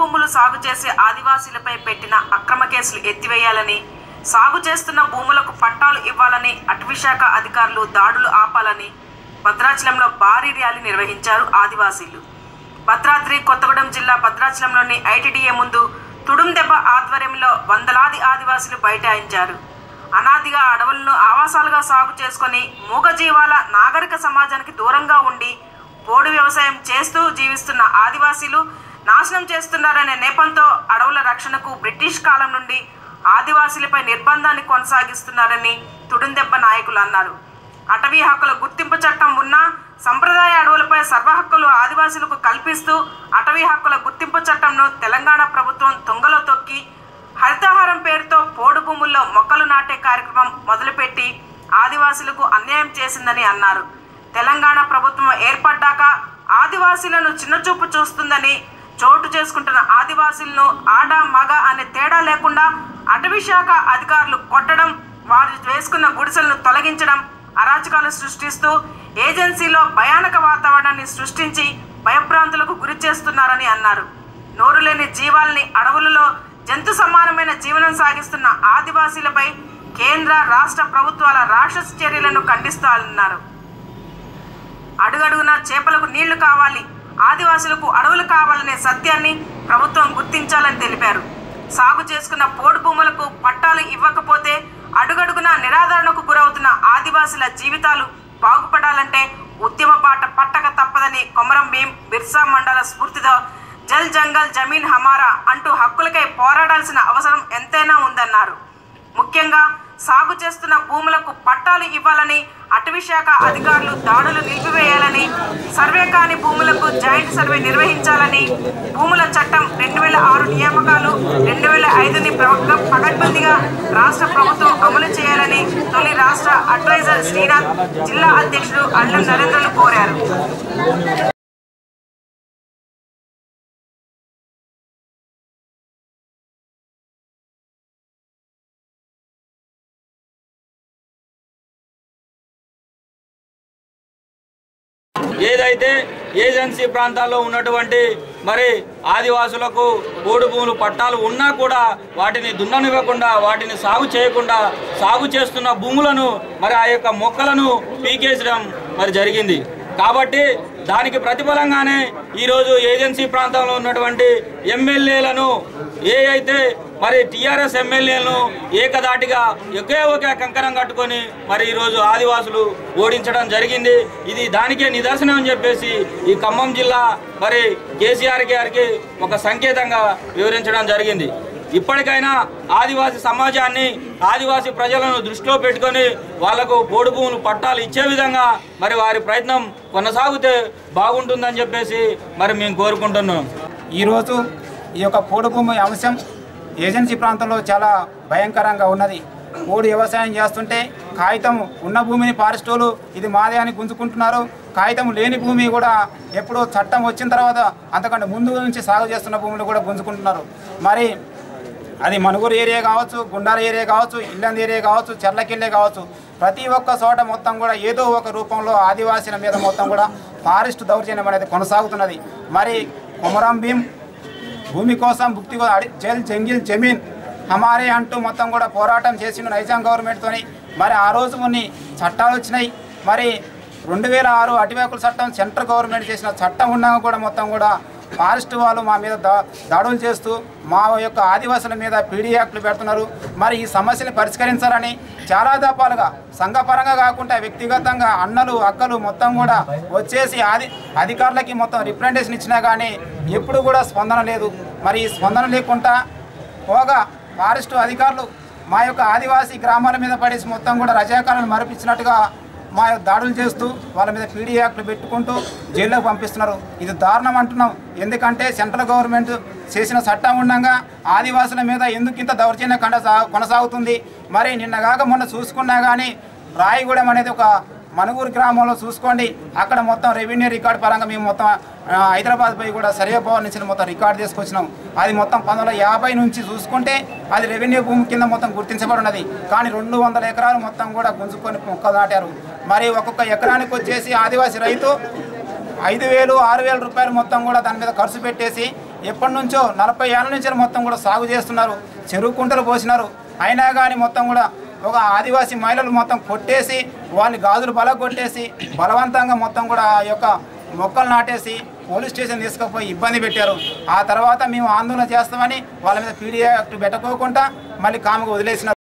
భూములు సాగు చేసే ఆదివాసీలపై పెట్టిన అక్రమ కేసులు ఎత్తివేయాలని సాగు చేస్తున్న భూములకు పట్టాలు ఇవ్వాలని అటవీశాఖ అధికారులు దాడులు ఆపాలని భద్రాచలంలో భారీ ర్యాలీ నిర్వహించారు ఆదివాసీలు. భద్రాద్రి కొత్తగూడెం జిల్లా భద్రాచలంలోని ఐటీడీఏ ముందు తుడుందెబ్బ ఆధ్వర్యంలో వందలాది ఆదివాసీలు బైఠాయించారు. అనాదిగా అడవులను ఆవాసాలుగా సాగు చేసుకొని మూగజీవాల నాగరిక సమాజానికి దూరంగా ఉండి పోడు వ్యవసాయం చేస్తూ జీవిస్తున్న ఆదివాసీలు నాశనం చేస్తున్నారనే నేపంతో అడవుల రక్షణకు బ్రిటిష్ కాలం నుండి ఆదివాసీలపై నిర్బంధాన్ని కొనసాగిస్తున్నారని తుడుందెబ్బ నాయకులు అన్నారు. అటవీ హక్కుల గుర్తింపు చట్టం ఉన్నా సంప్రదాయ అడవులపై సర్వ హక్కులు ఆదివాసులకు కల్పిస్తూ అటవీ హక్కుల గుర్తింపు చట్టంను తెలంగాణ ప్రభుత్వం తుంగలో తొక్కి హరితహారం పేరుతో పోడు భూముల్లో మొక్కలు నాటే కార్యక్రమం మొదలుపెట్టి ఆదివాసులకు అన్యాయం చేసిందని అన్నారు. తెలంగాణ ప్రభుత్వం ఏర్పడ్డాక ఆదివాసీలను చిన్నచూపు చూస్తుందని చోటు చేసుకుంటున్న ఆదివాసీలను ఆడ మగ అనే తేడా లేకుండా అటవీ శాఖ అధికారులు కొట్టడం వారు వేసుకున్న గుడిసెలను తొలగించడం అరాచకాలు సృష్టిస్తూ ఏజెన్సీలో భయానక వాతావరణాన్ని సృష్టించి భయభ్రాంతులకు గురి చేస్తున్నారని అన్నారు. నోరు లేని జీవాల్ని అడవులలో జంతు సమానమైన జీవనం సాగిస్తున్న ఆదివాసీలపై కేంద్ర రాష్ట్ర ప్రభుత్వాల రాక్షస చర్యలను ఖండిస్తానన్నారు అడుగడుగునా చేపలకు నీళ్ళు కావాలి ఆదివాసులకు అడవులు కావాలనే సత్యాన్ని ప్రభుత్వం గుర్తించాలని తెలిపారు. సాగు చేసుకున్న పోడు భూములకు పట్టాలు ఇవ్వకపోతే అడుగడుగున నిరాదరణకు గురవుతున్న ఆదివాసుల జీవితాలు బాగుపడాలంటే ఉద్యమ బాట పట్టక తప్పదని కొమరం భీం బిర్సా మండల స్ఫూర్తితో జల్ జంగల్ జమీన్ హమారా అంటూ హక్కులకై పోరాడాల్సిన అవసరం ఎంతైనా ఉందన్నారు. ముఖ్యంగా సాగు చేస్తున్న భూములకు పట్టాలు ఇవ్వాలని అటవీ శాఖ అధికారులు దాడులు నిలిపివేయాలని సర్వే కాని భూములకు జాయింట్ సర్వే నిర్వహించాలని భూముల చట్టం రెండు వేల ఆరు నియామకాలు రెండు వేల ఐదుని ప్రవక్త రాష్ట్ర ప్రభుత్వం అమలు చేయాలని తొలి రాష్ట్ర అడ్వైజర్ శ్రీనాథ్ జిల్లా అధ్యక్షుడు అల్లం నరేంద్రను కోరారు. ఏదైతే ఏజెన్సీ ప్రాంతాల్లో ఉన్నటువంటి మరి ఆదివాసులకు పోడు భూములు పట్టాలు ఉన్నా కూడా వాటిని దున్ననివ్వకుండా వాటిని సాగు చేయకుండా సాగు చేస్తున్న భూములను మరి ఆ యొక్క మొక్కలను పీకేసడం మరి జరిగింది. కాబట్టి దానికి ప్రతిఫలంగానే ఈరోజు ఏజెన్సీ ప్రాంతంలో ఉన్నటువంటి ఎమ్మెల్యేలను ఏ అయితే మరి టీఆర్ఎస్ ఎమ్మెల్యేలను ఏకదాటిగా ఒకే ఒకే కంకణం కట్టుకొని మరి ఈరోజు ఆదివాసులు ఓడించడం జరిగింది. ఇది దానికే నిదర్శనం అని చెప్పేసి ఈ ఖమ్మం జిల్లా మరి కేసీఆర్ గారికి ఒక సంకేతంగా వివరించడం జరిగింది. ఇప్పటికైనా ఆదివాసీ సమాజాన్ని ఆదివాసీ ప్రజలను దృష్టిలో పెట్టుకొని వాళ్ళకు బోడు భూములు పట్టాలు ఇచ్చే విధంగా మరి వారి ప్రయత్నం కొనసాగితే బాగుంటుందని చెప్పేసి మరి మేము కోరుకుంటున్నాం. ఈరోజు ఈ యొక్క పోడు భూమి అంశం ఏజెన్సీ ప్రాంతంలో చాలా భయంకరంగా ఉన్నది. మూడు వ్యవసాయం చేస్తుంటే కాగితం ఉన్న భూమిని పారిస్టోలు ఇది మాదే అని గుంజుకుంటున్నారు. కాగితం లేని భూమి కూడా ఎప్పుడో చట్టం వచ్చిన తర్వాత అంతకంటే ముందు నుంచి సాగు చేస్తున్న భూములు కూడా గుంజుకుంటున్నారు. మరి అది మనుగురు ఏరియా కావచ్చు గుండాల ఏరియా కావచ్చు ఇల్లంద ఏరియా కావచ్చు చెర్లకిల్లే కావచ్చు ప్రతి ఒక్క చోట మొత్తం కూడా ఏదో ఒక రూపంలో ఆదివాసీల మీద మొత్తం కూడా ఫారెస్ట్ దౌర్జన్యం అనేది కొనసాగుతున్నది. మరి కొమరం భీం భూమి కోసం భుక్తి అడి- జల్ జంగిల్ జమీన్ హమారే అంటూ మొత్తం కూడా పోరాటం చేసిన నైజాం గవర్నమెంట్తోని మరి ఆ రోజు కొన్ని చట్టాలు వచ్చినాయి. మరి రెండు వేల ఆరు అటువేకుల చట్టం సెంట్రల్ గవర్నమెంట్ చేసిన చట్టం ఉన్నా కూడా మొత్తం కూడా ఫారెస్ట్ వాళ్ళు మా మీద దా దాడులు చేస్తూ మా యొక్క ఆదివాసుల మీద పీడీ యాక్ట్లు పెడుతున్నారు. మరి ఈ సమస్యని పరిష్కరించాలని చాలా దఫాలుగా సంఘపరంగా కాకుండా వ్యక్తిగతంగా అన్నలు అక్కలు మొత్తం కూడా వచ్చేసి ఆది అధికారులకి మొత్తం రిప్రజెంటేషన్ ఇచ్చినా కానీ ఎప్పుడు కూడా స్పందన లేదు. మరి ఈ స్పందన లేకుండా పోగా ఫారెస్ట్ అధికారులు మా యొక్క ఆదివాసీ గ్రామాల మీద పడేసి మొత్తం కూడా రజాకాలను మరపించినట్టుగా మా దాడులు చేస్తూ వాళ్ళ మీద పీడీ యాక్ట్లు పెట్టుకుంటూ జైల్లోకి పంపిస్తున్నారు. ఇది దారుణం అంటున్నాం. ఎందుకంటే సెంట్రల్ గవర్నమెంట్ చేసిన చట్టం ఉండగా ఆదివాసుల మీద ఎందుకు ఇంత దౌర్జన్య కండ కొనసాగుతుంది? మరి నిన్నగాక మొన్న చూసుకున్నా కానీ రాయగూడెం అనేది ఒక మనుగూరు గ్రామంలో చూసుకోండి. అక్కడ మొత్తం రెవెన్యూ రికార్డ్ పరంగా మేము మొత్తం హైదరాబాద్ పోయి కూడా సర్వే భవన్ నుంచి మొత్తం రికార్డ్ తీసుకొచ్చినాం. అది మొత్తం పంతొమ్మిది యాభై నుంచి చూసుకుంటే అది రెవెన్యూ భూమి కింద మొత్తం గుర్తించబడి ఉన్నది. కానీ రెండు వందల ఎకరాలు మొత్తం కూడా గుంజుకొని మొక్కలు నాటారు. మరి ఒక్కొక్క ఎకరానికి వచ్చేసి ఆదివాసీ రైతు ఐదు వేలు ఆరు వేల రూపాయలు మొత్తం కూడా దాని మీద ఖర్చు పెట్టేసి ఎప్పటి నుంచో నలభై ఏళ్ళ నుంచి మొత్తం కూడా సాగు చేస్తున్నారు. చెరువు కుంటలు పోసినారు. అయినా కానీ మొత్తం కూడా ఒక ఆదివాసీ మహిళలు మొత్తం కొట్టేసి వాళ్ళని గాజులు బల కొట్టేసి బలవంతంగా మొత్తం కూడా ఆ యొక్క మొక్కలు నాటేసి పోలీస్ స్టేషన్ తీసుకుపోయి ఇబ్బంది పెట్టారు. ఆ తర్వాత మేము ఆందోళన చేస్తామని వాళ్ళ మీద పీడీ యాక్ట్ పెట్టుకోకుండా మళ్ళీ కామెకు వదిలేసినారు.